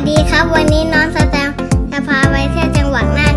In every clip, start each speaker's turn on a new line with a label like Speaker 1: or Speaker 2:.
Speaker 1: สวัสดีครับ วันนี้น้องสแตมจะพาไปเที่ยวจังหวัดน่า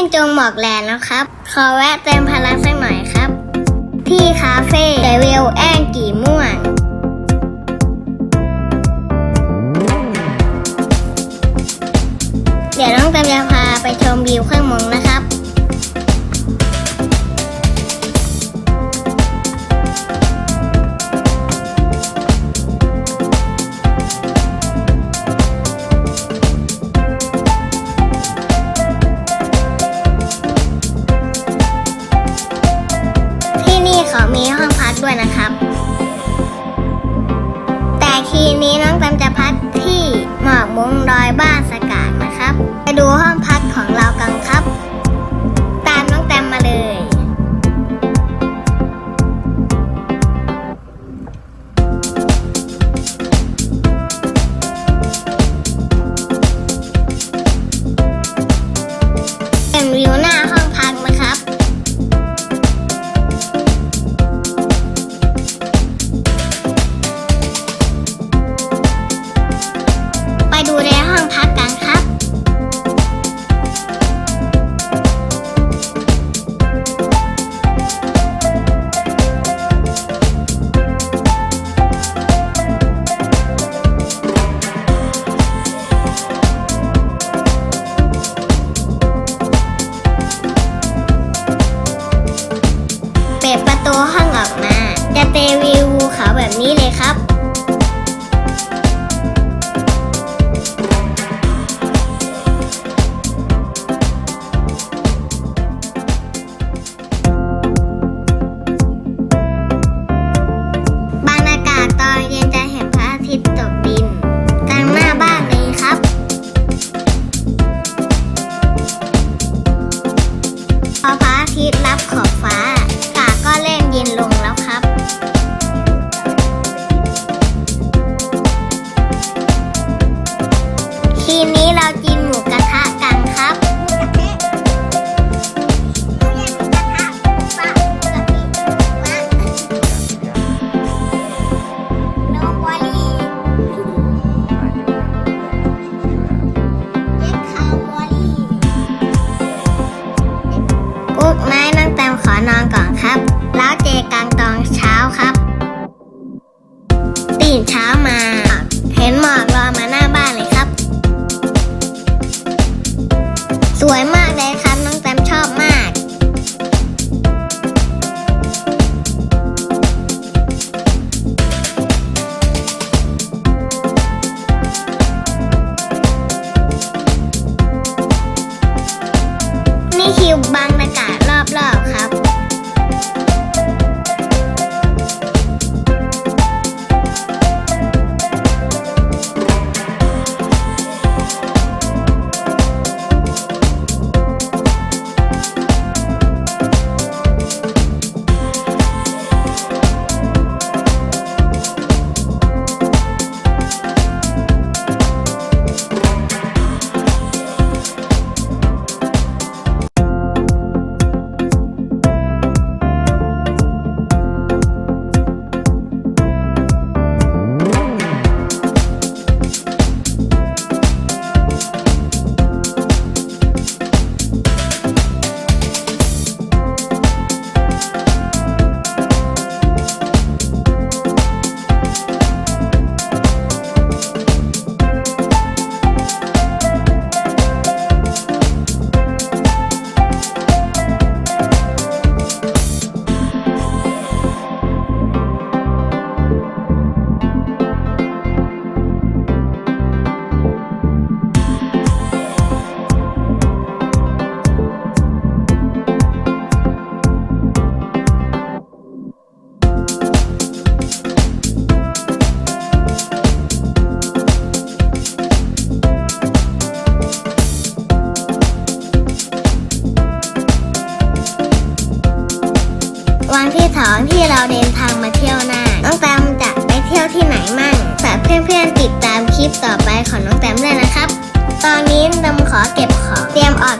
Speaker 1: ินจงหมอกแล้วครับ ขอแวะเติมพลังสักหน่อยครับ ที่คาเฟ่เดวิลแองกี่ม่ว มีห้องพักด้วยนะครับ แต่ทีนี้น้องแตมจะพักที่หมอกมุ้งดอยบ้านสกาดนะครับ ไปดูห้องพัก ตข้องออกมา จะเป็นวิวภูเขาแบบนี้เลยครับ ตื่นเช้ามา เห็นหมอกรอมาหน้ ที่สองที่เราเดินทางมาเที่ยวน่านน้องแตมจะไปเที่ยวที่ไหนมั่งฝากเพื่อนๆติดตามคลิปต่อไปของน้องแตมด้วยนะครับ ตอนนี้แตมขอเก็บของเตรียมออก